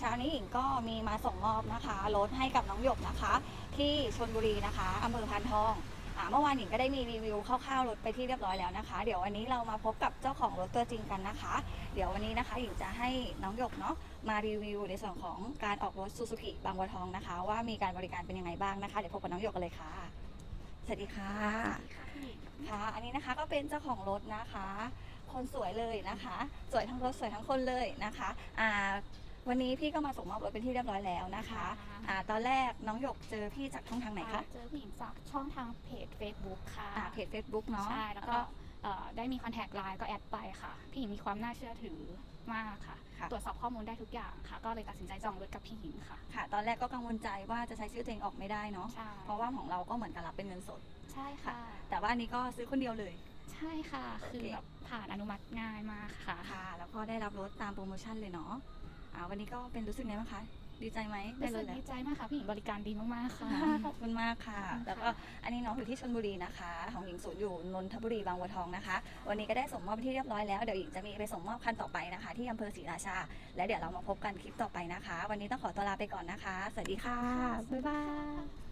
เช้านี้หญิงก็มีมาส่งมอบนะคะรถให้กับน้องหยกนะคะ ที่ชลบุรีนะคะอำเภอพานทองอ่าเมื่อวานหญิงก็ได้มีรีวิวคร่าวๆรถไปที่เรียบร้อยแล้วนะคะ เดี๋ยววันนี้เรามาพบกับเจ้าของรถตัวจริงกันนะคะ เดี๋ยววันนี้นะคะหญิงจะให้น้องหยกเนาะมารีวิวในส่วนของการออกรถซูซูกิบางบัวทองนะคะ ว่ามีการบริการเป็นยังไงบ้างนะคะเดี๋ยวพบกับน้องหยกกันเลยค่ะสวัสดีค่ะค่ะ อันนี้นะคะก็เป็นเจ้าของรถนะคะ คนสวยเลยนะคะ สวยทั้งรถสวยทั้งคนเลยนะคะอ่า วันนี้พี่ก็มาส่งมอบรถเป็นที่เรียบร้อยแล้วนะคะอ่าตอนแรกน้องหยกเจอพี่จากช่องทางไหนคะเจอผู้หญิงจากช่องทางเพจ Facebook ค่ะอ่าเพจ Facebook เนาะใช่แล้วก็เอ่อได้มีคอนแทคไลน์ก็แอดไปค่ะ พี่หญิงมีความน่าเชื่อถือมากค่ะค่ะ ตรวจสอบข้อมูลได้ทุกอย่างค่ะ ก็เลยตัดสินใจจองรถกับพี่หญิงค่ะ ค่ะ ตอนแรกก็กังวลใจว่าจะใช้ชื่อตัวเองออกไม่ได้เนาะใช่เพราะว่าของเราก็เหมือนกับรับเป็นเงินสด ใช่ค่ะ แต่ว่าอันนี้ก็ซื้อคนเดียวเลย ใช่ค่ะ คือโอเคแบบผ่านอนุมัติง่ายมากค่ะ ค่ะ แล้วก็ได้รับรถตามโปรโมชั่นเลยเนาะ อ่าวันนี้ก็เป็นรู้สึกไงบ้างคะ ดีใจไหมได้รู้รสึถกแล้วดีใจมากค่ะพี่หญิงบริการดีมากๆค่ะ ขอบคุณมากค่ะ ขอบคุณค่ะ แล้วก็อันนี้น้องอยู่ที่ชลบุรีนะคะ ของหญิงศูนย์อยู่นนทบุรีบางบัวทองนะคะ วันนี้ก็ได้ส่งมอบไปที่เรียบร้อยแล้ว เดี๋ยวหญิงจะมีไปส่งมอบคันต่อไปนะคะ ที่อำเภอศรีราชา และเดี๋ยวเรามาพบกันคลิปต่อไปนะคะ วันนี้ต้องขอตัวลาไปก่อนนะคะ สวัสดีค่ะ บ๊ายบาย